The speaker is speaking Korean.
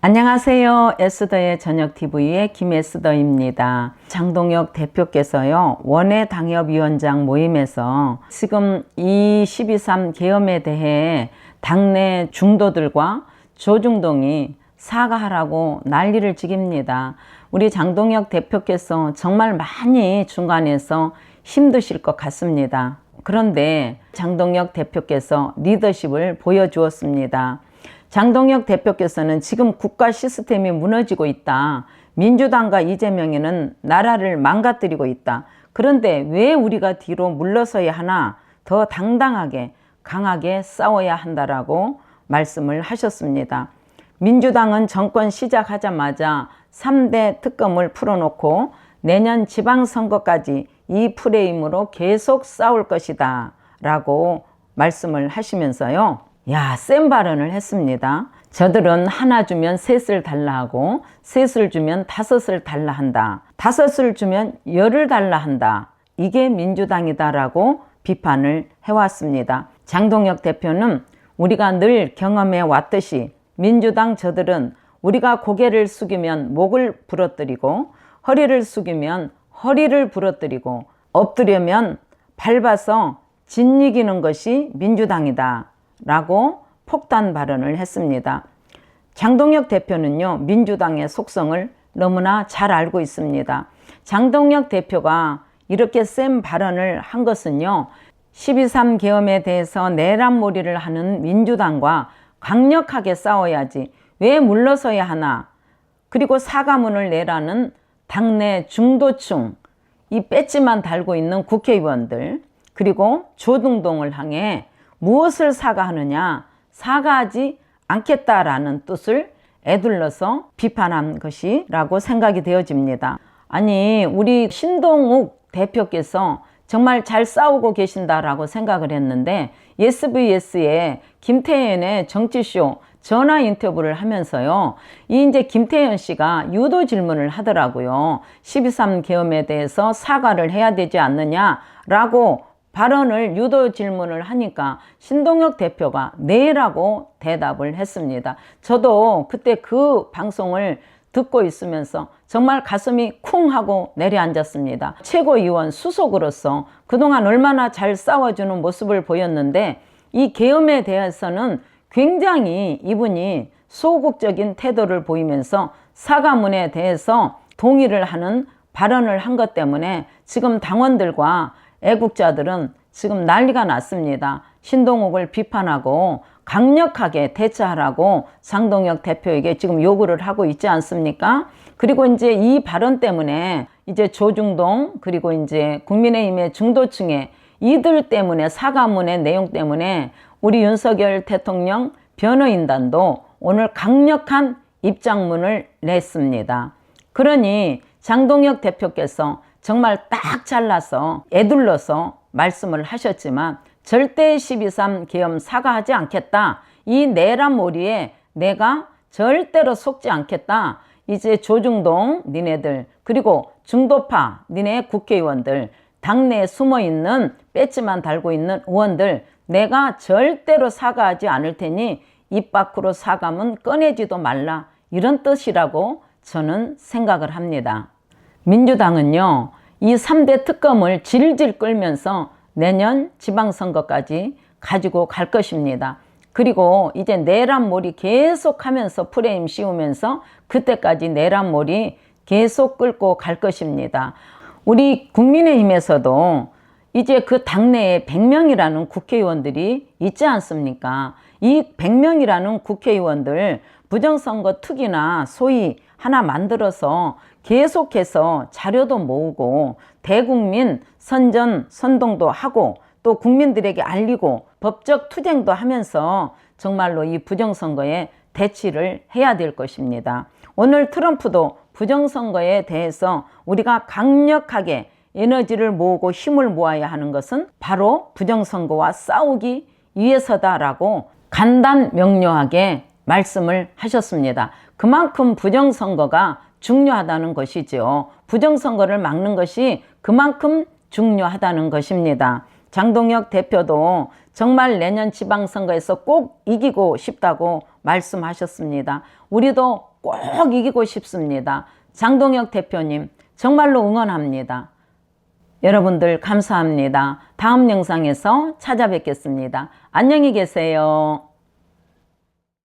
안녕하세요. 에스더의 저녁 TV의 김에스더입니다. 장동혁 대표께서요, 원외 당협위원장 모임에서 지금 이 12.3 계엄에 대해 당내 중도들과 조중동이 사과하라고 난리를 지깁니다. 우리 장동혁 대표께서 정말 많이 중간에서 힘드실 것 같습니다. 그런데 장동혁 대표께서 리더십을 보여주었습니다. 장동혁 대표께서는 지금 국가 시스템이 무너지고 있다. 민주당과 이재명이는 나라를 망가뜨리고 있다. 그런데 왜 우리가 뒤로 물러서야 하나 더 당당하게 강하게 싸워야 한다라고 말씀을 하셨습니다. 민주당은 정권 시작하자마자 3대 특검을 풀어놓고 내년 지방선거까지 이 프레임으로 계속 싸울 것이다 라고 말씀을 하시면서요. 야, 센 발언을 했습니다. 저들은 하나 주면 셋을 달라 하고 셋을 주면 다섯을 달라 한다. 다섯을 주면 열을 달라 한다. 이게 민주당이다라고 비판을 해왔습니다. 장동혁 대표는 우리가 늘 경험해 왔듯이 민주당 저들은 우리가 고개를 숙이면 목을 부러뜨리고 허리를 숙이면 허리를 부러뜨리고 엎드려면 밟아서 짓이기는 것이 민주당이다. 라고 폭탄 발언을 했습니다. 장동혁 대표는요, 민주당의 속성을 너무나 잘 알고 있습니다. 장동혁 대표가 이렇게 센 발언을 한 것은요, 12.3 계엄에 대해서 내란몰이를 하는 민주당과 강력하게 싸워야지 왜 물러서야 하나 그리고 사과문을 내라는 당내 중도층 이 배지만 달고 있는 국회의원들 그리고 조등동을 향해 무엇을 사과하느냐 사과하지 않겠다라는 뜻을 애둘러서 비판한 것이라고 생각이 되어집니다. 아니 우리 신동욱 대표께서 정말 잘 싸우고 계신다라고 생각을 했는데 SBS의 김태현의 정치쇼 전화 인터뷰를 하면서요. 이 이제 김태현 씨가 유도 질문을 하더라고요. 12.3 계엄에 대해서 사과를 해야 되지 않느냐라고 발언을 유도 질문을 하니까 신동혁 대표가 네라고 대답을 했습니다. 저도 그때 그 방송을 듣고 있으면서 정말 가슴이 쿵 하고 내려앉았습니다. 최고위원 수석으로서 그동안 얼마나 잘 싸워주는 모습을 보였는데 이 계엄에 대해서는 굉장히 이분이 소극적인 태도를 보이면서 사과문에 대해서 동의를 하는 발언을 한 것 때문에 지금 당원들과 애국자들은 지금 난리가 났습니다. 신동욱을 비판하고 강력하게 대처하라고 장동혁 대표에게 지금 요구를 하고 있지 않습니까? 그리고 이제 이 발언 때문에 이제 조중동 그리고 이제 국민의힘의 중도층에 이들 때문에 사과문의 내용 때문에 우리 윤석열 대통령 변호인단도 오늘 강력한 입장문을 냈습니다. 그러니 장동혁 대표께서 정말 딱 잘라서 애둘러서 말씀을 하셨지만 절대 12.3 계엄 사과하지 않겠다. 이 내란 몰이에 내가 절대로 속지 않겠다. 이제 조중동 니네들 그리고 중도파 니네 국회의원들 당내에 숨어있는 배지만 달고 있는 의원들 내가 절대로 사과하지 않을 테니 입 밖으로 사과문 꺼내지도 말라 이런 뜻이라고 저는 생각을 합니다. 민주당은요 이 3대 특검을 질질 끌면서 내년 지방선거까지 가지고 갈 것입니다. 그리고 이제 내란몰이 계속 하면서 프레임 씌우면서 그때까지 내란몰이 계속 끌고 갈 것입니다. 우리 국민의힘에서도 이제 그 당내에 100명이라는 국회의원들이 있지 않습니까? 이 100명이라는 국회의원들 부정선거 특위나 소위 하나 만들어서 계속해서 자료도 모으고 대국민 선전 선동도 하고 또 국민들에게 알리고 법적 투쟁도 하면서 정말로 이 부정선거에 대치를 해야 될 것입니다. 오늘 트럼프도 부정선거에 대해서 우리가 강력하게 에너지를 모으고 힘을 모아야 하는 것은 바로 부정선거와 싸우기 위해서다라고 간단 명료하게 말씀을 하셨습니다. 그만큼 부정선거가 중요하다는 것이죠. 부정선거를 막는 것이 그만큼 중요하다는 것입니다. 장동혁 대표도 정말 내년 지방선거에서 꼭 이기고 싶다고 말씀하셨습니다. 우리도 꼭 이기고 싶습니다. 장동혁 대표님, 정말로 응원합니다. 여러분들 감사합니다. 다음 영상에서 찾아뵙겠습니다. 안녕히 계세요.